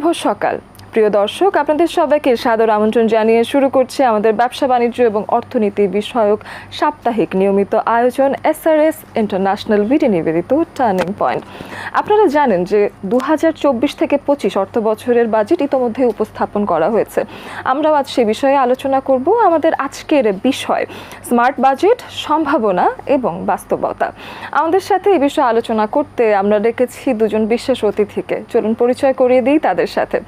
শুভ সকাল। প্রিয় দর্শক, আপনাদের সবাইকে সাদর আমন্ত্রণ জানিয়ে শুরু করছে আমাদের ব্যবসা বাণিজ্য এবং অর্থনীতি বিষয়ক সাপ্তাহিক নিয়মিত আয়োজন এসআরএস ইন্টারন্যাশনাল বিডি নিবেদিত টার্নিং পয়েন্ট। আপনারা জানেন যে দু হাজার চব্বিশ থেকে পঁচিশ অর্থ বছরের বাজেট ইতোমধ্যে উপস্থাপন করা হয়েছে। আমরাও আজ সে বিষয়ে আলোচনা করব আমাদের আজকের বিষয়, স্মার্ট বাজেট, সম্ভাবনা এবং বাস্তবতা। আমাদের সাথে এই বিষয়ে আলোচনা করতে আমরা ডেকেছি দুজন বিশেষ অতিথিকে। চলুন পরিচয় করিয়ে দিই তাদের সাথে।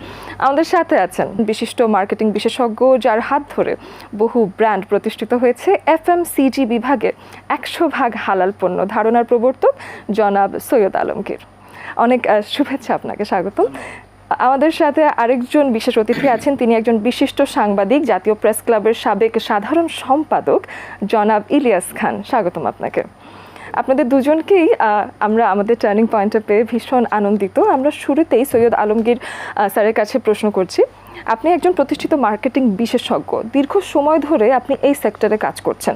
আমাদের সাথে আছেন বিশিষ্ট মার্কেটিং বিশেষজ্ঞ যার হাত ধরে বহু ব্র্যান্ড প্রতিষ্ঠিত হয়েছে এফ এম সিজি বিভাগে একশো ভাগ হালাল পণ্য ধারণার প্রবর্তক জনাব সৈয়দ আলমগীর। অনেক শুভেচ্ছা আপনাকে, স্বাগতম। আমাদের সাথে আরেকজন বিশেষ অতিথি আছেন, তিনি একজন বিশিষ্ট সাংবাদিক, জাতীয় প্রেস ক্লাবের সাবেক সাধারণ সম্পাদক জনাব ইলিয়াস খান। স্বাগতম আপনাকে। আপনাদের দুজনকেই আমরা আমাদের টার্নিং পয়েন্টে পেয়ে ভীষণ আনন্দিত। আমরা শুরুতেই সৈয়দ আলমগীর স্যারের কাছে প্রশ্ন করছি, আপনি একজন প্রতিষ্ঠিত মার্কেটিং বিশেষজ্ঞ, দীর্ঘ সময় ধরে আপনি এই সেক্টরে কাজ করছেন।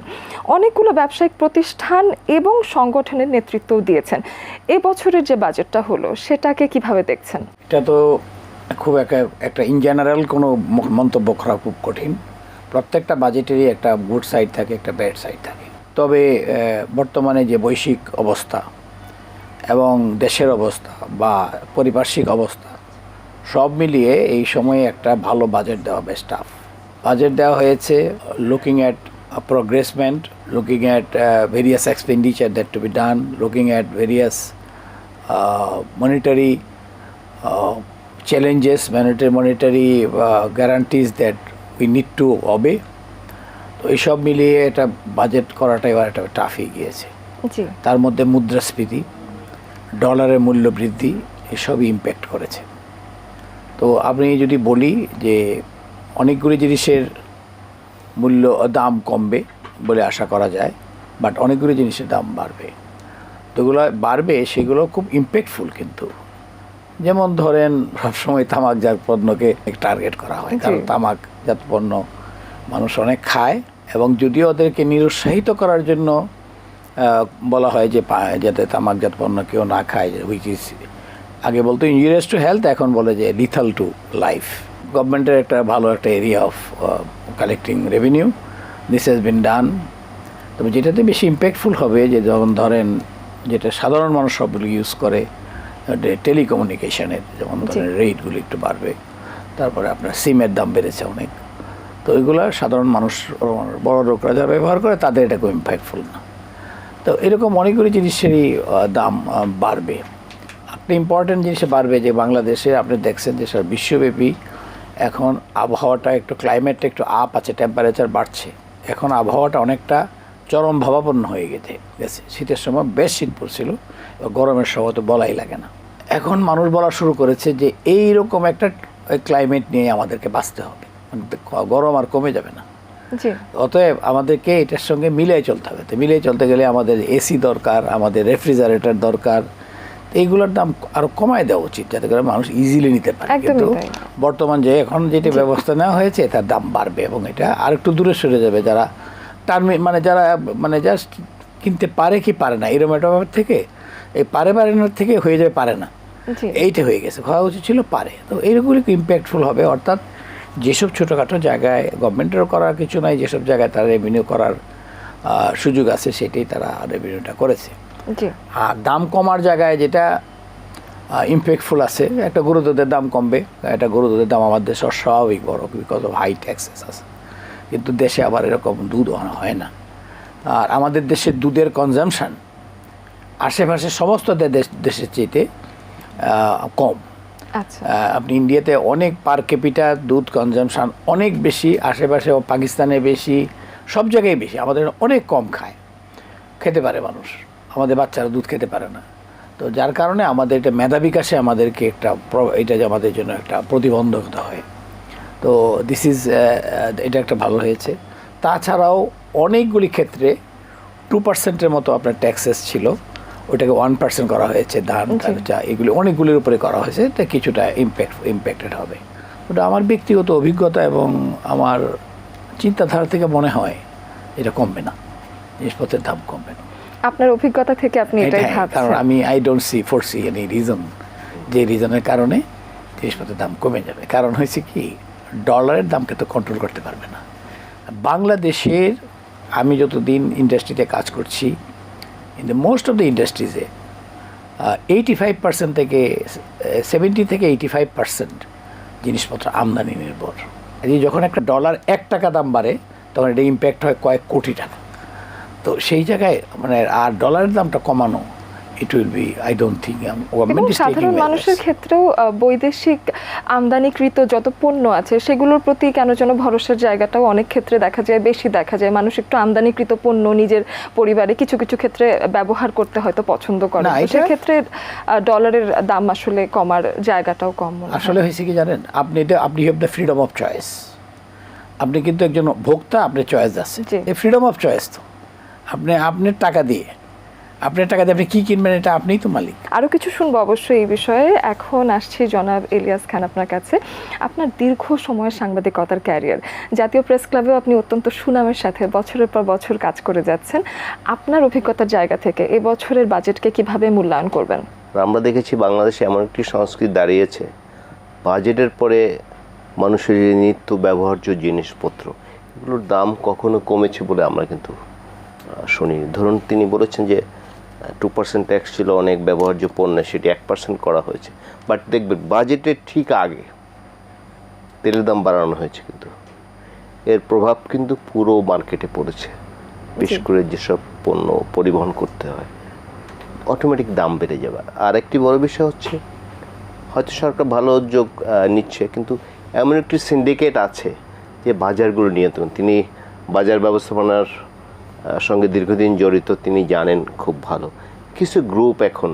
অনেকগুলো ব্যবসায়িক প্রতিষ্ঠান এবং সংগঠনের নেতৃত্বও দিয়েছেন। এবছরের যে বাজেটটা হলো, সেটাকে কীভাবে দেখছেন? এটা তো খুব একটা একটা ইন জেনারেল কোনো মন্তব্য করা খুব কঠিন। প্রত্যেকটা বাজেটেরই একটা গুড সাইড থাকে, একটা ব্যাড সাইড থাকে। তবে বর্তমানে যে বৈশ্বিক অবস্থা এবং দেশের অবস্থা বা পারিপার্শ্বিক অবস্থা সব মিলিয়ে এই সময়ে একটা ভালো বাজেট দেওয়া বেশ টাফ বাজেট দেওয়া হয়েছে looking at progressment looking at various expenditure that to be done looking at various challenges, monetary, monetary uh, guarantees that we need to obey. তো এইসব মিলিয়ে এটা বাজেট করাটা এবার একটা টাফ হয়ে গিয়েছে। তার মধ্যে মুদ্রাস্ফীতি ডলারের মূল্য বৃদ্ধি এসবই ইম্প্যাক্ট করেছে। তো আপনি যদি বলি যে অনেকগুলি জিনিসের মূল্য দাম কমবে বলে আশা করা যায় বাট অনেকগুলি জিনিসের দাম বাড়বে। তো যেগুলো বাড়বে সেগুলো খুব ইম্প্যাক্টফুল কিন্তু। যেমন ধরেন সবসময় তামাকজাত পণ্যকে টার্গেট করা হয় কারণ। তামাকজাত পণ্য মানুষ অনেক খায় এবং যদিও ওদেরকে নিরুৎসাহিত করার জন্য বলা হয় যে যাতে তামাকজাত পণ্য কেউ না খায় হুইচ ইজ আগে বলতো ইঞ্জুরিয়াস টু হেলথ এখন বলে যে লিথাল টু লাইফ গভর্নমেন্টের একটা ভালো একটা area of collecting revenue this has been done তবে যেটাতে বেশি ইম্প্যাক্টফুল হবে যে যখন ধরেন যেটা সাধারণ মানুষ সবগুলো ইউজ করে টেলিকমিউনিকেশনের যেমন ধরেন রেটগুলো একটু বাড়বে তারপরে আপনার সিমের দাম বেড়েছে অনেক। তো ওইগুলো সাধারণ মানুষ, বড় লোকরা যারা ব্যবহার করে, তাদের এটা খুব ইম্প্যাক্টফুল না। তো এরকম অনেকগুলি জিনিসেরই দাম বাড়বে। একটা ইম্পর্টেন্ট জিনিসে বাড়বে যে বাংলাদেশে আপনি দেখছেন যে সারা বিশ্বব্যাপী এখন আবহাওয়াটা একটু ক্লাইমেটটা একটু আপ আছে টেম্পারেচার বাড়ছে। এখন আবহাওয়াটা অনেকটা চরম ভাবাপন্ন হয়ে গেছে গেছে। শীতের সময় বেশ শীত পড়ছিল গরমের সময় তো বলাই লাগে না। এখন মানুষ বলা শুরু করেছে যে এই রকম একটা ক্লাইমেট নিয়ে আমাদেরকে বাঁচতে হবে। গরম আর কমে যাবে না। অতএব আমাদেরকে এটার সঙ্গে মিলিয়ে চলতে হবে। তো মিলিয়ে চলতে গেলে আমাদের এসি দরকার আমাদের রেফ্রিজারেটর দরকার। এইগুলোর দাম আরও কমায় দেওয়া উচিত যাতে করে মানুষ ইজিলি নিতে পারে। কিন্তু বর্তমান যে এখন যেটা ব্যবস্থা নেওয়া হয়েছে তার দাম বাড়বে এবং এটা আর একটু দূরে সরে যাবে। যারা টার্মি মানে যারা মানে জাস্ট কিনতে পারে কি পারে না এরকম একটা ব্যাপার থেকে এই পারে পারে না থেকে হয়ে যাবে পারে না। এইটা হয়ে গেছে। হওয়া উচিত ছিল পারে। তো এইগুলি ইম্প্যাক্টফুল হবে অর্থাৎ যেসব ছোটোখাটো জায়গায় গভর্নমেন্টেরও করার কিছু নাই যেসব জায়গায় তারা রেভিনিউ করার সুযোগ আছে সেটাই তারা রেভিনিউটা করেছে। আর দাম কমার জায়গায় যেটা ইম্প্যাক্টফুল আছে একটা গরু দুধের দাম কমবে একটা গরু দুধের দাম আমাদের দেশে অস্বাভাবিক বড় বিকজ অফ হাই ট্যাক্সেস আছে। কিন্তু দেশে আবার এরকম দুধ হয় না আর আমাদের দেশে দুধের কনজামশান আশেপাশে সমস্ত দেশ দেশের চেয়েতে কম। আপনি ইন্ডিয়াতে অনেক পার ক্যাপিটা দুধ কনজামশন অনেক বেশি, আশেপাশে পাকিস্তানে বেশি, সব জায়গায় বেশি। আমাদের অনেক কম খায়। খেতে পারে মানুষ। আমাদের বাচ্চারা দুধ খেতে পারে না। তো যার কারণে আমাদের এটা মেধা বিকাশে আমাদেরকে একটা এটা যে আমাদের জন্য একটা প্রতিবন্ধকতা হয়। তো দিস ইজ এটা একটা ভালো হয়েছে। তাছাড়াও অনেকগুলি ক্ষেত্রে টু পার্সেন্টের মতো আপনার ট্যাক্সেস ছিল। ওটাকে ওয়ান পার্সেন্ট করা হয়েছে ধান চা এগুলি অনেকগুলির উপরে করা হয়েছে তা কিছুটা ইম্প্যাক্ট ইম্প্যাক্টেড হবে। ওটা আমার ব্যক্তিগত অভিজ্ঞতা এবং আমার চিন্তাধারা থেকে মনে হয় এটা কমবে না জিনিসপত্রের দাম কমবে না। আপনার অভিজ্ঞতা থেকে আপনি এটাই কারণ আমি I don't see for see any reason যে রিজনের কারণে জিনিসপত্রের দাম কমে যাবে। কারণ হয়েছে কি ডলারের দামকে তো কন্ট্রোল করতে পারবে না। বাংলাদেশের আমি যতদিন ইন্ডাস্ট্রিতে কাজ করছি in the most of the ইন্ডাস্ট্রিজে eighty five percent থেকে সেভেন্টি থেকে এইটি ফাইভ পার্সেন্ট জিনিসপত্র আমদানি নির্ভর। যখন একটা ডলার এক টাকা দাম বাড়ে, তখন এটা ইম্প্যাক্ট হয় কয়েক কোটি টাকা। তো সেই জায়গায় মানে আর ডলারের দামটা কমানো it will be I don't think government সাধারণ মানুষের ক্ষেত্রেও বৈদেশিক আমদানিকৃত যত পণ্য আছে সেগুলোর প্রতি কেন যেন ভরসার জায়গাটাও অনেক ক্ষেত্রে দেখা যায় বেশি দেখা যায়। মানুষ একটু আমদানিকৃত পণ্য নিজের পরিবারে কিছু কিছু ক্ষেত্রে ব্যবহার করতে হয়তো পছন্দ করে। সেক্ষেত্রে ডলারের দাম আসলে কমার জায়গাটাও কম আসলে হয়েছে কি জানেন? আপনি এটা আপনি have the freedom of choice আপনি কিন্তু একজন ভোক্তা আপনার চয়েস আছে। এই ফ্রিডম অফ চয়েস তো। আপনি আপনার টাকা দিয়ে আপনার টাকা দিয়ে আপনি কী কিনবেন এটা আপনিই তো মালিক। আরও কিছু শুনব অবশ্যই এই বিষয়ে। এখন আসছি জনাব ইলিয়াস খান আপনার কাছে। আপনার দীর্ঘ সময়ের সাংবাদিকতার ক্যারিয়ার। জাতীয় প্রেস ক্লাবেও আপনি অত্যন্ত সুনামের সাথে বছরের পর বছর কাজ করে যাচ্ছেন। আপনার অভিজ্ঞতার জায়গা থেকে এই বছরের বাজেটকে কীভাবে মূল্যায়ন করবেন? আমরা দেখেছি বাংলাদেশে এমন একটি সংস্কৃতি দাঁড়িয়েছে। বাজেটের পরে মানুষের যে নিত্য ব্যবহার্য জিনিসপত্র এগুলোর দাম কখনো কমেছে বলে আমরা কিন্তু শুনি ধরুন তিনি বলেছেন যে টু পার্সেন্ট ট্যাক্স ছিল অনেক ব্যবহার্য পণ্যে সেটি এক পার্সেন্ট করা হয়েছে। বাট দেখবেন বাজেটের ঠিক আগে তেলের দাম বাড়ানো হয়েছে কিন্তু। এর প্রভাব কিন্তু পুরো মার্কেটে পড়েছে। বিশেষ করে যেসব পণ্য পরিবহন করতে হয় অটোমেটিক দাম বেড়ে যাবে। আর একটি বড় বিষয় হচ্ছে হয়তো সরকার ভালো উদ্যোগ নিচ্ছে কিন্তু এমন একটি সিন্ডিকেট আছে যে বাজারগুলো নিয়ন্ত্রণ। তিনি বাজার ব্যবস্থাপনার সঙ্গে দীর্ঘদিন জড়িত, তিনি জানেন খুব ভালো। কিছু গ্রুপ এখন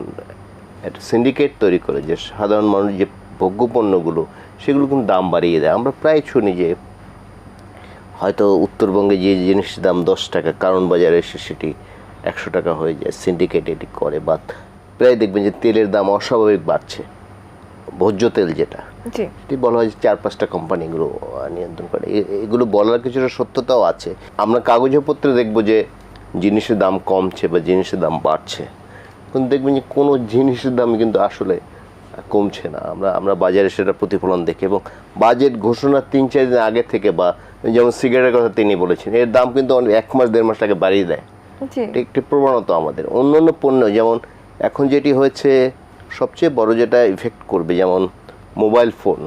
একটা সিন্ডিকেট তৈরি করে যে সাধারণ মানুষ যে ভোগ্যপণ্যগুলো সেগুলো কিন্তু দাম বাড়িয়ে দেয়। আমরা প্রায় শুনি যে হয়তো উত্তরবঙ্গে যে জিনিসের দাম দশ টাকা, কারণ বাজারে এসে সেটি একশো টাকা হয়ে যায় সিন্ডিকেট এটি করে। বা প্রায় দেখবেন যে তেলের দাম অস্বাভাবিক বাড়ছে, ভোজ্য তেল যেটা। এটি বলা হয় চার পাঁচটা কোম্পানি এগুলো নিয়ন্ত্রণ করে। এগুলো বলার কিছুটা সত্যতাও আছে। আমরা কাগজপত্রে দেখব যে জিনিসের দাম কমছে বা জিনিসের দাম বাড়ছে। কিন্তু দেখবেন যে কোনো জিনিসের দাম কিন্তু আসলে কমছে না। আমরা আমরা বাজারে সেটা প্রতিফলন দেখি এবং বাজেট ঘোষণার তিন চার দিন আগে থেকে বা যেমন সিগারেটের কথা তিনি বলেছেন এর দাম কিন্তু অনেক এক মাস দেড় মাস আগে বাড়িয়ে দেয়। একটি প্রবণতা আমাদের। অন্য অন্য পণ্য যেমন এখন যেটি হয়েছে সবচেয়ে বড় যেটা ইফেক্ট করবে যেমন মোবাইল ফোন,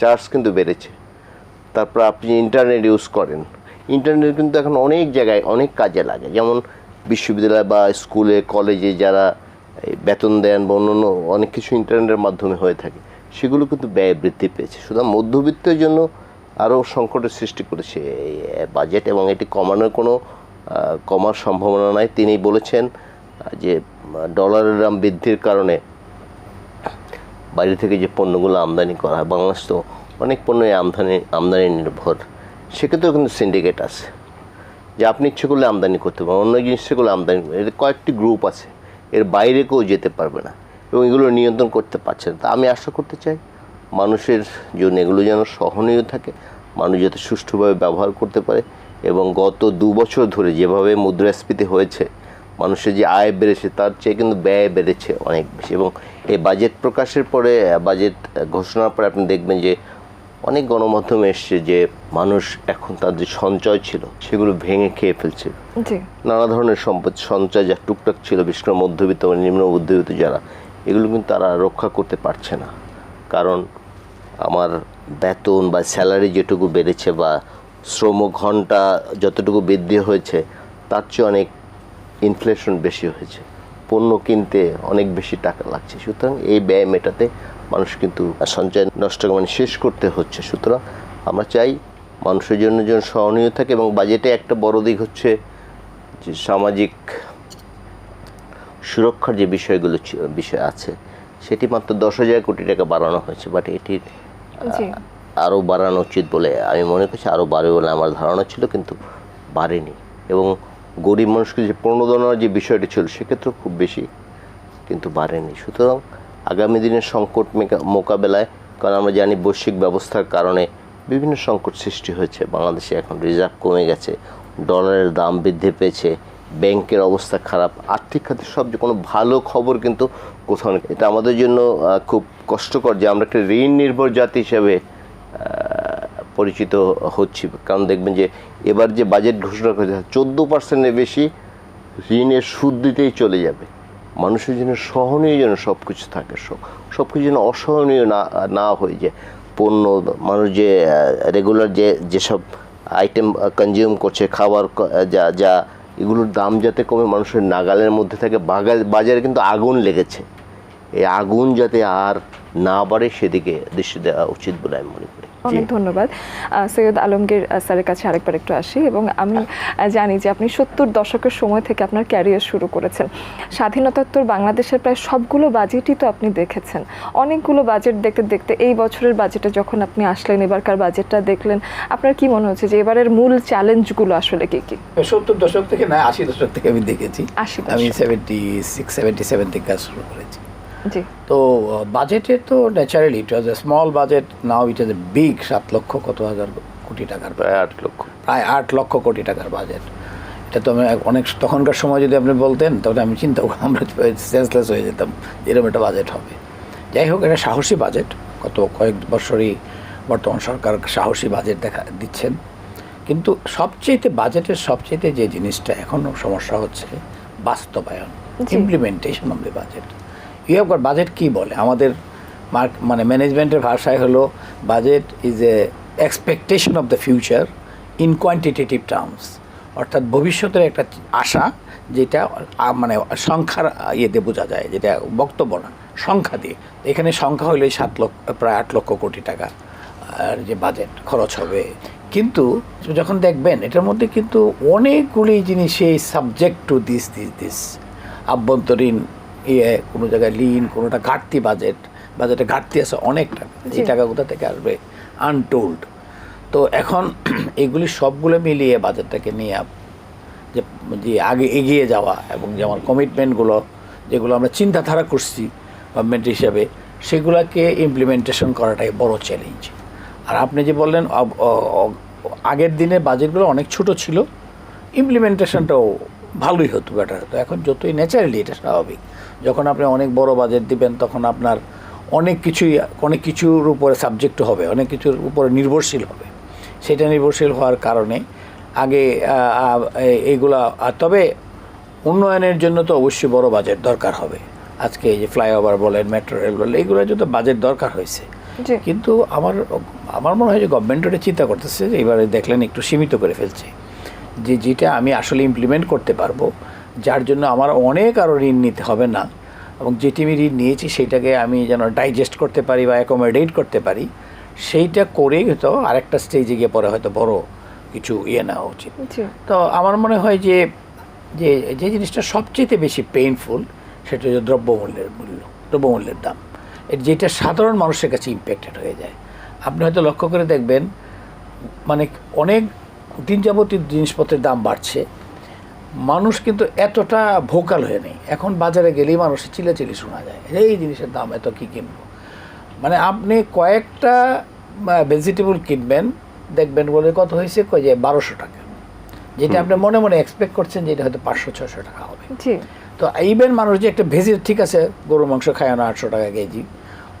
চার্জ কিন্তু বেড়েছে। তারপর আপনি ইন্টারনেট ইউজ করেন। ইন্টারনেট কিন্তু এখন অনেক জায়গায় অনেক কাজে লাগে। যেমন বিশ্ববিদ্যালয় বা স্কুলে, কলেজে যারা বেতন দেন বা অন্যান্য অনেক কিছু ইন্টারনেটের মাধ্যমে হয়ে থাকে, সেগুলো কিন্তু ব্যয় বৃদ্ধি পেয়েছে। সুতরাং মধ্যবিত্তের জন্য আরও সংকটের সৃষ্টি করেছে এই বাজেট এবং এটি কমানোর কোনো কমার সম্ভাবনা নাই। তিনি বলেছেন যে ডলারের দাম বৃদ্ধির কারণে বাইরে থেকে যে পণ্যগুলো আমদানি করা হয়, বাংলাদেশ তো অনেক পণ্যই আমদানি আমদানি নির্ভর। সেক্ষেত্রেও কিন্তু সিন্ডিকেট আছে, যে আপনি ইচ্ছে করলে আমদানি করতে পারেন, অন্য জিনিস করলে আমদানি এর কয়েকটি গ্রুপ আছে, এর বাইরে কেউ যেতে পারবে না এবং এগুলো নিয়ন্ত্রণ করতে পারছে না। তা আমি আশা করতে চাই, মানুষের জন্য এগুলো যেন সহনীয় থাকে, মানুষ যাতে সুষ্ঠুভাবে ব্যবহার করতে পারে এবং গত দু বছর ধরে যেভাবে মুদ্রাস্ফীতি হয়েছে মানুষের যে আয় বেড়েছে তার চেয়ে কিন্তু ব্যয় বেড়েছে অনেক বেশি। এবং এই বাজেট প্রকাশের পরে বাজেট ঘোষণার পরে আপনি দেখবেন যে অনেক গণমাধ্যমে এসছে যে মানুষ এখন তার যে সঞ্চয় ছিল সেগুলো ভেঙে খেয়ে ফেলছে। নানা ধরনের সম্পদ সঞ্চয় যা টুকটাক ছিল বিশেষ করে মধ্যবিত্ত নিম্ন মধ্যবিত্ত যারা এগুলো কিন্তু তারা রক্ষা করতে পারছে না। কারণ আমার বেতন বা স্যালারি যেটুকু বেড়েছে বা শ্রম ঘণ্টা যতটুকু বৃদ্ধি হয়েছে তার চেয়ে অনেক ইনফ্লেশন বেশি হয়েছে। পণ্য কিনতে অনেক বেশি টাকা লাগছে। সুতরাং এই ব্যয় মেটাতে মানুষ কিন্তু সঞ্চয় নষ্ট মানে শেষ করতে হচ্ছে। সুতরাং আমরা চাই মানুষের জন্য যেন সহনীয় থাকে এবং বাজেটে একটা বড় দিক হচ্ছে যে সামাজিক সুরক্ষার যে বিষয়গুলো বিষয় আছে সেটি মাত্র দশ হাজার কোটি টাকা বাড়ানো হয়েছে। বাট এটির আরও বাড়ানো উচিত বলে আমি মনে করছি আরও বাড়বে বলে আমার ধারণা ছিল কিন্তু বাড়েনি। এবং গরিব মানুষকে যে প্রণোদনার যে বিষয়টি ছিল সেক্ষেত্রেও খুব বেশি কিন্তু বাড়েনি। সুতরাং আগামী দিনের সংকট মোকাবেলায়, কারণ আমরা জানি বৈশ্বিক ব্যবস্থার কারণে বিভিন্ন সংকট সৃষ্টি হয়েছে। বাংলাদেশে এখন রিজার্ভ কমে গেছে, ডলারের দাম বৃদ্ধি পেয়েছে, ব্যাংকের অবস্থা খারাপ, আর্থিক খাতে সব যে কোনো ভালো খবর কিন্তু কোথাও এটা আমাদের জন্য খুব কষ্টকর যে আমরা একটা ঋণ নির্ভর জাতি হিসেবে পরিচিত হচ্ছি। কারণ দেখবেন যে এবার যে বাজেট ঘোষণা করেছে, চোদ্দ পার্সেন্টের বেশি ঋণের সুদ দিতেই চলে যাবে। মানুষের জন্য সহনীয় যেন সব কিছু থাকে, সব কিছু যেন অসহনীয় না না হয়ে যায়। পণ্য, মানুষ যে রেগুলার যে, যেসব আইটেম কনজিউম করছে, খাবার যা যা, এগুলোর দাম যাতে কমে, মানুষের নাগালের মধ্যে থাকে। বাজারে কিন্তু আগুন লেগেছে। এই আগুন যাতে আর না বাড়ে, সেদিকে দৃষ্টি দেওয়া উচিত বলে আমি মনে করি। অনেক ধন্যবাদ। সৈয়দ আলমগীর স্যারের কাছে আরেকবার একটু আসি এবং আমি জানি যে আপনি সত্তর দশকের সময় থেকে আপনার ক্যারিয়ার শুরু করেছেন। স্বাধীনতাত্তর বাংলাদেশের প্রায় সবগুলো বাজেটই তো আপনি দেখেছেন। অনেকগুলো বাজেট দেখতে দেখতে এই বছরের বাজেটে যখন আপনি আসলেন এবারকার বাজেটটা দেখলেন আপনার কি মনে হচ্ছে যে এবারের মূল চ্যালেঞ্জগুলো আসলে কি কি? সত্তর দশক থেকে না আশি দশক থেকে আমি দেখেছি। 80 দশক। আমি সেভেন্টি সিক্স সেভেন্টি সেভেন থেকে কাজ শুরু করেছি। তো বাজেটে তো naturally it was a small budget now it is a big সাত লক্ষ কত হাজার কোটি টাকার প্রায় আট লক্ষ। প্রায় আট লক্ষ কোটি টাকার বাজেট এটা তো আমি অনেক তখনকার সময় যদি আপনি বলতেন তাহলে আমি চিন্তা আমরা সেন্সলেস হয়ে যেতাম এরকম একটা বাজেট হবে। যাই হোক এটা সাহসী বাজেট গত কয়েক বছরই বর্তমান সরকার সাহসী বাজেট দেখা দিচ্ছেন। কিন্তু সবচেয়েতে বাজেটের সবচেয়েতে যে জিনিসটা এখনও সমস্যা হচ্ছে বাস্তবায়ন। Implementation of the budget you have got budget কী বলে? আমাদের মার্ক মানে ম্যানেজমেন্টের ভাষায় হলো budget is a expectation of the future in quantitative terms অর্থাৎ ভবিষ্যতের একটা আশা যেটা মানে সংখ্যার ইয়েতে বোঝা যায়, যেটা বক্তব্য না, সংখ্যা দিয়ে। এখানে সংখ্যা হইল সাত লক্ষ, প্রায় আট লক্ষ কোটি টাকা, আর যে বাজেট খরচ হবে। কিন্তু যখন দেখবেন, এটার মধ্যে কিন্তু অনেকগুলি জিনিসই subject to this this this আভ্যন্তরীণ ইয়ে কোনো জায়গায় লিন কোনোটা ঘাটতি বাজেট বাজেটে ঘাটতি আছে অনেক টাকা। এই টাকা কোথা থেকে আসবে? আনটোল্ড তো এখন এগুলি সবগুলো মিলিয়ে বাজেটটাকে নিয়ে আপ- যে যে আগে এগিয়ে যাওয়া এবং যেমন কমিটমেন্টগুলো যেগুলো আমরা চিন্তাধারা করছি গভর্নমেন্ট হিসাবে সেগুলোকে ইমপ্লিমেন্টেশন করাটাই বড় চ্যালেঞ্জ আর আপনি যে বললেন আগের দিনে বাজেটগুলো অনেক ছোট ছিল ইমপ্লিমেন্টেশনটাও ভালোই হতো বেটার হতো। এখন যতই ন্যাচারালি এটা স্বাভাবিক। যখন আপনি অনেক বড় বাজেট দিবেন তখন আপনার অনেক কিছুই অনেক কিছুর উপরে সাবজেক্ট হবে অনেক কিছুর উপরে নির্ভরশীল হবে। সেটা নির্ভরশীল হওয়ার কারণে আগে এইগুলা আর তবে উন্নয়নের জন্য তো অবশ্যই বড় বাজেট দরকার হবে। আজকে এই যে ফ্লাইওভার বলেন মেট্রো রেল বলেন এগুলোর জন্য বাজেট দরকার হয়েছে। কিন্তু আমার আমার মনে হয় যে গভর্নমেন্ট ওটা চিন্তা করতেছে যে এবারে দেখলেন একটু সীমিত করে ফেলছে। যে যেটা আমি আসলে ইমপ্লিমেন্ট করতে পারব যার জন্য আমার অনেক আরও ঋণ নিতে হবে না। এবং যেটি আমি ঋণ নিয়েছি সেটাকে আমি যেন ডাইজেস্ট করতে পারি বা অ্যাকোমোডেট করতে পারি সেইটা করেই হয়তো আরেকটা স্টেজে গিয়ে পরে হয়তো বড় কিছু ইয়ে নেওয়া উচিত। তো আমার মনে হয় যে যে যে জিনিসটা সবচেয়ে বেশি পেইনফুল সেটা হচ্ছে দ্রব্যমূল্যের মূল্য দ্রব্যমূল্যের দাম। এর যেটা সাধারণ মানুষের কাছে ইম্প্যাক্টেড হয়ে যায়। আপনি হয়তো লক্ষ্য করে দেখবেন মানে অনেক দিন যাবতীয় জিনিসপত্রের দাম বাড়ছে। মানুষ কিন্তু এতটা ভোকাল হয়ে নেই। এখন বাজারে গেলেই মানুষের চিলেচিলি শোনা যায় এই জিনিসের দাম এত কী কিনবো? মানে আপনি কয়েকটা ভেজিটেবল কিনবেন দেখবেন বলে কত হয়েছে? কই যে বারোশো টাকা। যেটা আপনি মনে মনে এক্সপেক্ট করছেন যে এটা হয়তো পাঁচশো ছশো টাকা হবে। তো ইভেন মানুষ যে একটা ভেজি ঠিক আছে গরু মাংস খায় না আটশো টাকা কেজি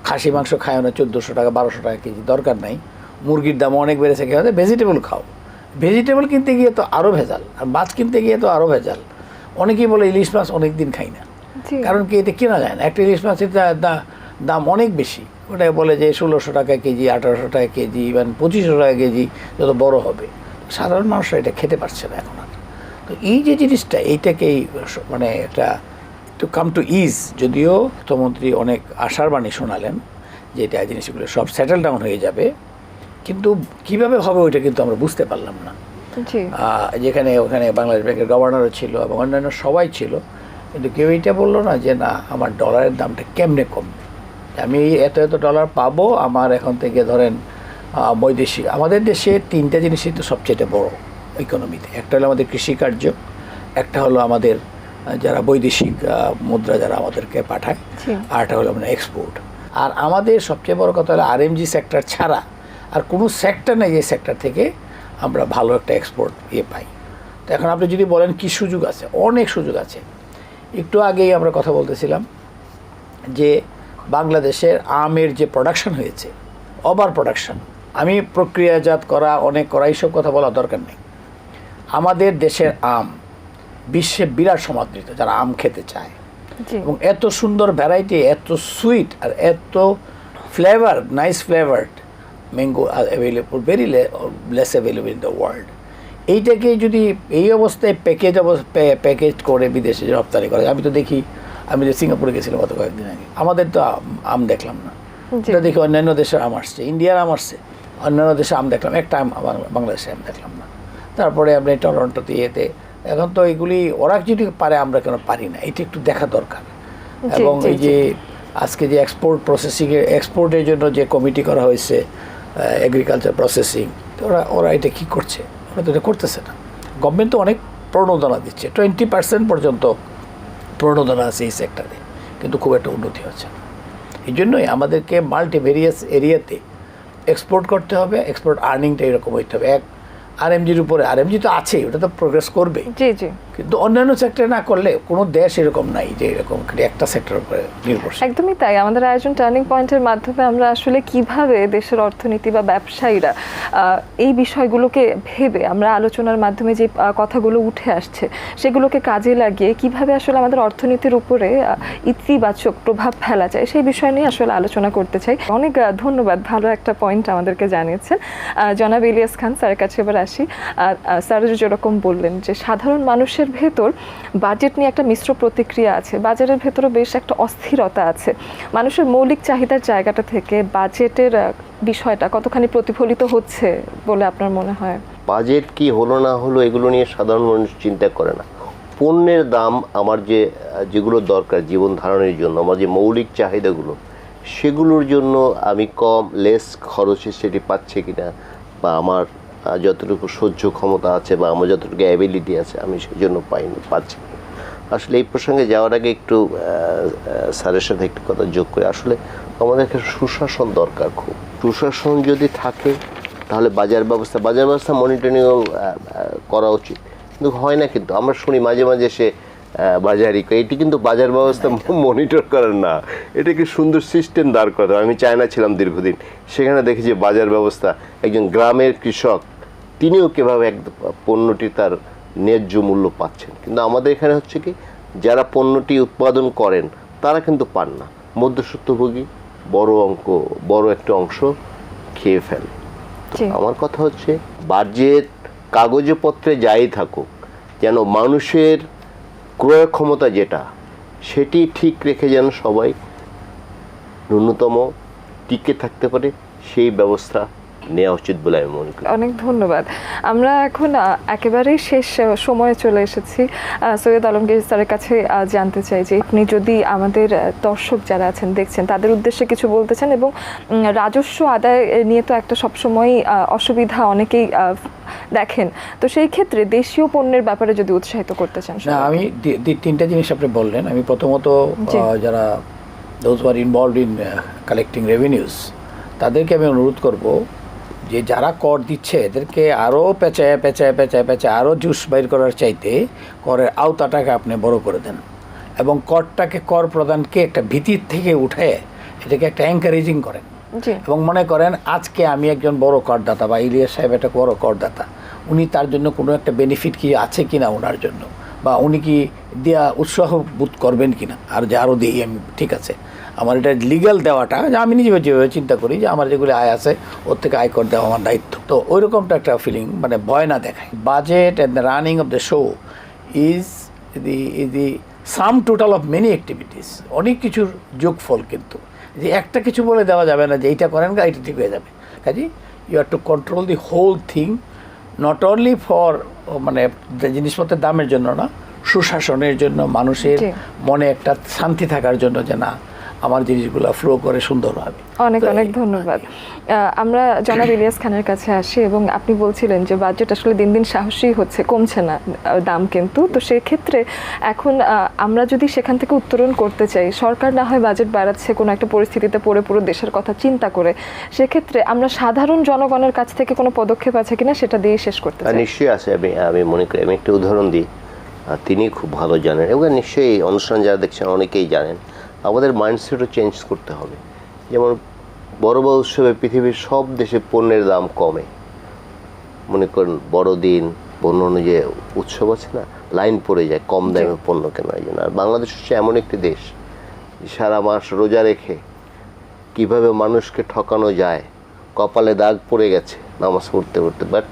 খাসি মাংস খায় না চোদ্দোশো টাকা বারোশো টাকা কেজি দরকার নাই। মুরগির দাম অনেক বেড়েছে কি হতে ভেজিটেবল খাও। ভেজিটেবল কিনতে গিয়ে তো আরও ভেজাল আর মাছ কিনতে গিয়ে তো আরও ভেজাল। অনেকেই বলে ইলিশ মাছ অনেক দিন খাই না। কারণ কি এটা কেনা যায় না। একটা ইলিশ মাছের দাম অনেক বেশি। ওটা বলে যে ষোলোশো টাকা কেজি আঠারোশো টাকা কেজি ইভেন পঁচিশশো টাকা কেজি যত বড় হবে। সাধারণ মানুষরা এটা খেতে পারছে না এখন আর। তো এই যে জিনিসটা এইটাকেই মানে একটা টু কাম টু ইজ যদিও অর্থমন্ত্রী অনেক আশার বাণী শোনালেন যে এটা জিনিসগুলো সব সেটেল ডাউন হয়ে যাবে। কিন্তু কীভাবে হবে ওইটা কিন্তু আমরা বুঝতে পারলাম না। জি। যেখানে ওখানে বাংলাদেশ ব্যাংকের গভর্নরও ছিল এবং অন্যান্য সবাই ছিল। কিন্তু কেউ এইটা বলল না যে না আমার ডলারের দামটা কেমনে কমবে? আমি এত এত ডলার পাবো আমার এখন থেকে ধরেন বৈদেশিক আমাদের দেশে তিনটা জিনিসই তো সবচেয়ে বড় ইকোনমিতে একটা হলো আমাদের কৃষিকার্য একটা হলো আমাদের যারা বৈদেশিক মুদ্রা যারা আমাদেরকে পাঠায় জি। আর একটা হলো মানে এক্সপোর্ট আর আমাদের সবচেয়ে বড় কথা হলো আরএমজি সেক্টর ছাড়া আর কোনো সেক্টর নেই যে সেক্টর থেকে আমরা ভালো একটা এক্সপোর্ট ইয়ে পাই। তো এখন আপনি যদি বলেন কি সুযোগ আছে? অনেক সুযোগ আছে। একটু আগেই আমরা কথা বলতেছিলাম যে বাংলাদেশের আমের যে প্রোডাকশন হয়েছে ওভার প্রোডাকশন আমি প্রক্রিয়াজাত করা অনেক করা এইসব কথা বলা দরকার নেই। আমাদের দেশের আম বিশ্বে বিরাট সমাদৃত যারা আম খেতে চায়। এবং এত সুন্দর ভ্যারাইটি এত সুইট আর এত flavour nice flavoured mango available very less available in the world এইটাকে যদি এই অবস্থায় প্যাকেজ প্যাকেজ করে বিদেশে রপ্তানি করে আমি তো দেখি আমি যে সিঙ্গাপুরে গেছিলাম গত কয়েকদিন আগে আমাদের তো আম- দেখলাম না। এটা দেখি অন্যান্য দেশের আম আসছে ইন্ডিয়ার আম আসছে অন্যান্য দেশে আম দেখলাম একটা আম বাংলাদেশে আম দেখলাম না। তারপরে আপনি টরন্টোতে ইয়েতে এখন তো এগুলি ওরা যদি পারে আমরা কেন পারি না এটা একটু দেখা দরকার। এবং এই যে আজকে যে এক্সপোর্ট প্রসেসিংয়ে এক্সপোর্টের জন্য যে কমিটি করা হয়েছে এগ্রিকালচার প্রসেসিং ওরা ওরা এটা কী করছে? ওরা তো এটা করতেছে না। গভর্নমেন্ট তো অনেক প্রণোদনা দিচ্ছে। টোয়েন্টি পার্সেন্ট পর্যন্ত প্রণোদনা আছে এই সেক্টরে কিন্তু খুব একটা উন্নতি হচ্ছে না। এই জন্যই আমাদেরকে মাল্টিভেরিয়াস এরিয়াতে এক্সপোর্ট করতে হবে এক্সপোর্ট আর্নিংটা এরকম হইতে হবে। এক আরএমজির উপরে আর আরএমজি তো আছেই ওটা তো প্রোগ্রেস করবেই। জি জি। কিন্তু অন্যান্য সেক্টরে না করলে কোনো দেশ এরকম নাই যে এরকম একটা সেক্টরের উপরে নির্ভরশীল। একদমই তাই। আমাদের আয়োজন টার্নিং পয়েন্টের মাধ্যমে আমরা আসলে কীভাবে দেশের অর্থনীতি বা ব্যবসায়ীরা এই বিষয়গুলোকে ভেবে আমরা আলোচনার মাধ্যমে যে কথাগুলো উঠে আসছে সেগুলোকে কাজে লাগিয়ে কীভাবে আসলে আমাদের অর্থনীতির উপরে ইতিবাচক প্রভাব ফেলা যায় সেই বিষয় নিয়ে আসলে আলোচনা করতে চাই। অনেক ধন্যবাদ। ভালো একটা পয়েন্ট আমাদেরকে জানিয়েছেন। জনাব ইলিয়াস খান স্যারের কাছে এবার আসি। আর স্যার যেরকম বললেন যে সাধারণ মানুষের ভেতর বাজেট নিয়ে একটা মিশ্র প্রতিক্রিয়া আছে, বাজারের ভেতরে বেশ একটা অস্থিরতা আছে। মানুষের মৌলিক চাহিদার জায়গাটা থেকে বাজেটের বিষয়টা কতখানি প্রতিফলিত হচ্ছে বলে আপনার মনে হয়? বাজেট কি হলো না হলো এগুলো নিয়ে সাধারণ মানুষ চিন্তা করে না। পণ্যের দাম আমার যে, যেগুলো দরকার জীবন ধারণের জন্য, আমার যে মৌলিক চাহিদাগুলো, সেগুলোর জন্য আমি কম লেস খরচে সেটি পাচ্ছে কিনা বা আমার যতটুকু সহ্য ক্ষমতা আছে বা আমার যতটুকু অ্যাবিলিটি আছে, আমি সেজন্য পাইনি পাচ্ছি। আসলে এই প্রসঙ্গে যাওয়ার আগে একটু স্যারের সাথে একটু কথা যোগ করে, আসলে আমাদের একটা সুশাসন দরকার খুব সুশাসন যদি থাকে, তাহলে বাজার ব্যবস্থা বাজার ব্যবস্থা মনিটরিংও করা উচিত কিন্তু হয় না কিন্তু, আমরা শুনি মাঝে মাঝে সে করে। এটি কিন্তু বাজার ব্যবস্থা মনিটর করেন না। এটাকে সুন্দর সিস্টেম দাঁড় করাতে হবে। আমি চায়না ছিলাম দীর্ঘদিন। সেখানে দেখেছি বাজার ব্যবস্থা একজন গ্রামের কৃষক তিনিও কীভাবে এক পণ্যটি তার ন্যায্য মূল্য পাচ্ছেন। কিন্তু আমাদের এখানে হচ্ছে কি যারা পণ্যটি উৎপাদন করেন তারা কিন্তু পান না। মধ্যস্বত্বভোগী বড় অঙ্ক বড় একটা অংশ খেয়ে ফেলে। আমার কথা হচ্ছে বাজেট কাগজপত্রে যাই থাকুক যেন মানুষের ক্রয় ক্ষমতা যেটা সেটি ঠিক রেখে যেন সবাই ন্যূনতম টিকে থাকতে পারে সেই ব্যবস্থা নেওয়া উচিত বলে আমি মনে করি। অনেক ধন্যবাদ। আমরা এখন একেবারেই শেষ সময়ে চলে এসেছি। সৈয়দ আলমগীর স্যারের কাছে জানতে চাই যে আপনি যদি আমাদের দর্শক যারা আছেন দেখছেন তাদের উদ্দেশ্যে কিছু বলতে চান এবং রাজস্ব আদায় নিয়ে তো একটা সবসময়ই অসুবিধা অনেকেই দেখেন। তো সেই ক্ষেত্রে দেশীয় পণ্যের ব্যাপারে যদি উৎসাহিত করতে চান না আমি তিনটা জিনিস আপনি বললেন। আমি প্রথমত। যারা those are involve in collecting revenues তাদেরকে আমি অনুরোধ করব যে যারা কর দিচ্ছে এদেরকে আরও পেঁচায় পেঁচায় পেঁচায় পেঁচায় আরও জুস বাইর করার চাইতে করের আওতাটাকে আপনি বড় করে দেন। এবং করটাকে কর প্রদানকে একটা ভীতির থেকে উঠে এটাকে একটা এনকারেজিং করেন। এবং মনে করেন আজকে আমি একজন বড় করদাতা বা ইলিয়াস সাহেব একটা বড় করদাতা উনি তার জন্য কোনো একটা বেনিফিট কি আছে কি না ওনার জন্য? বা উনি কি দেওয়া উৎসাহ বোধ করবেন কি না আর যে আরও দিই আমি ঠিক আছে। আমার এটা লিগ্যাল দেওয়াটা যে আমি নিজে যেভাবে চিন্তা করি যে আমার যেগুলি আয় আছে ওর থেকে আয় কর দেওয়া আমার দায়িত্ব। তো ওই রকমটা একটা ফিলিং মানে ভয় না দেখায়। Budget and the running of the show is the is the sum total of many activities অনেক কিছুর যোগফল কিন্তু। যে একটা কিছু বলে দেওয়া যাবে না যে এইটা করেন গা এটা ঠিক হয়ে যাবে। কাজে you are to control the whole thing not only for মানে জিনিসপত্রের দামের জন্য না সুশাসনের জন্য মানুষের মনে একটা শান্তি থাকার জন্য যে না আমার জিনিসগুলো ফ্লো করে সুন্দরভাবে অনেক অনেক ধন্যবাদ। আমরা জনাব ইলিয়াস খানের কাছে আসি এবং আপনি বলছিলেন যে বাজেট আসলে দিন দিন সাহসী হচ্ছে কমছে না দাম কিন্তু। তো সেক্ষেত্রে এখন আমরা যদি সেখান থেকে উত্তরণ করতে চাই সরকার না হয় বাজেট বাড়াচ্ছে কোনো একটা পরিস্থিতিতে পড়ে পুরো দেশের কথা চিন্তা করে সেক্ষেত্রে আমরা সাধারণ জনগণের কাছ থেকে কোনো পদক্ষেপ আছে কিনা সেটা দিয়ে শেষ করতে চাই। নিশ্চয়ই আছে আমি আমি মনে করি আমি একটা উদাহরণ দিই। তিনি খুব ভালো জানেন এবং নিশ্চয়ই এই অনুষ্ঠান যারা দেখছেন অনেকেই জানেন। আমাদের মাইন্ডসেটও চেঞ্জ করতে হবে। যেমন বড় বড় উৎসবে পৃথিবীর সব দেশে পণ্যের দাম কমে। মনে করেন বড়দিন পণ্য যে উৎসব আছে না লাইন পড়ে যায় কম দামে পণ্য কেনার জন্য আর বাংলাদেশ হচ্ছে এমন একটি দেশ সারা মাস রোজা রেখে কীভাবে মানুষকে ঠকানো যায় কপালে দাগ পড়ে গেছে নামাজ পড়তে পড়তে বাট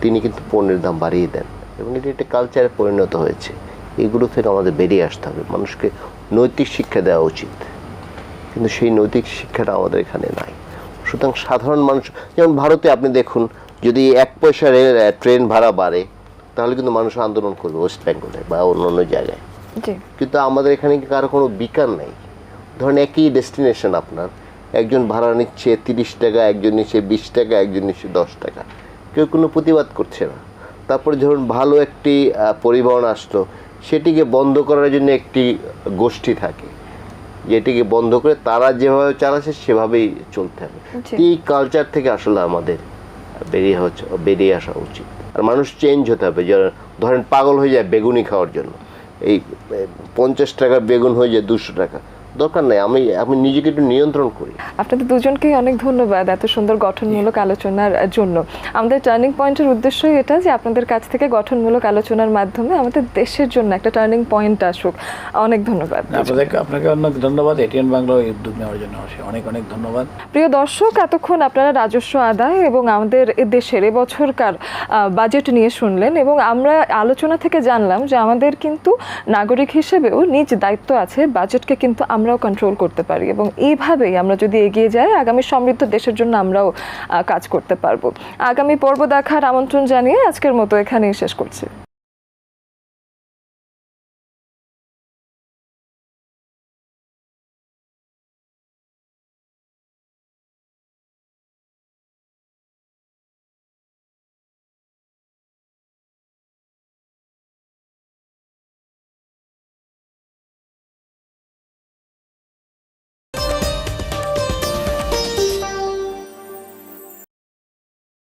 তিনি কিন্তু পণ্যের দাম বাড়িয়ে দেন। এবং এটি একটা কালচারে পরিণত হয়েছে। এগুলো থেকে আমাদের বেরিয়ে আসতে হবে। মানুষকে নৈতিক শিক্ষা দেওয়া উচিত। কিন্তু সেই নৈতিক শিক্ষাটা আমাদের এখানে নাই। সুতরাং সাধারণ মানুষ যেমন ভারতে আপনি দেখুন যদি এক পয়সার ট্রেন ভাড়া বাড়ে তাহলে কিন্তু মানুষ আন্দোলন করবে ওয়েস্ট বেঙ্গলে বা অন্য অন্য জায়গায় কিন্তু আমাদের এখানে কি কারও কোনো বিকার নেই? ধরেন একই ডেস্টিনেশন আপনার। একজন ভাড়া নিচ্ছে তিরিশ টাকা একজন নিচ্ছে বিশ টাকা একজন নিচ্ছে দশ টাকা। কেউ কোনো প্রতিবাদ করছে না। তারপরে ধরুন ভালো একটি পরিবহন আসলো সেটিকে বন্ধ করার জন্য একটি গোষ্ঠী থাকে। যেটিকে বন্ধ করে তারা যেভাবে চালাচ্ছে সেভাবেই চলতে হবে। এই কালচার থেকে আসলে আমাদের বেরিয়ে হচ্ছে বেরিয়ে আসা উচিত। আর মানুষ চেঞ্জ হতে হবে। যে ধরেন পাগল হয়ে যায় বেগুনি খাওয়ার জন্য। এই পঞ্চাশ টাকার বেগুন হয়ে যায় দুশো টাকা। দরকার নাই আমি আমি নিজেকে একটু নিয়ন্ত্রণ করি। আপনাদের দুজনকেই অনেক ধন্যবাদ এত সুন্দর গঠনমূলক আলোচনার জন্য। আমাদের টার্নিং পয়েন্টের উদ্দেশ্যই এটা যে আপনাদের কাছ থেকে গঠনমূলক আলোচনার মাধ্যমে আমাদের দেশের জন্য একটা টার্নিং পয়েন্ট আসুক। অনেক ধন্যবাদ। আপনাদেরকে আপনাকে অনেক ধন্যবাদ। এটিএন বাংলা এই উদ্যোগ নেওয়ার জন্য অনেক অনেক ধন্যবাদ। প্রিয় দর্শক এতক্ষণ আপনারা রাজস্ব আদায় এবং আমাদের এ দেশের এবছরকার বাজেট নিয়ে শুনলেন এবং আমরা আলোচনা থেকে জানলাম যে আমাদের কিন্তু নাগরিক হিসেবেও নিজ দায়িত্ব আছে বাজেটকে কিন্তু আমরাও কন্ট্রোল করতে পারি এবং এইভাবেই আমরা যদি এগিয়ে যাই, আগামী সমৃদ্ধ দেশের জন্য আমরাও কাজ করতে পারব। আগামী পর্ব দেখার আমন্ত্রণ জানিয়ে আজকের মতো এখানেই শেষ করছি।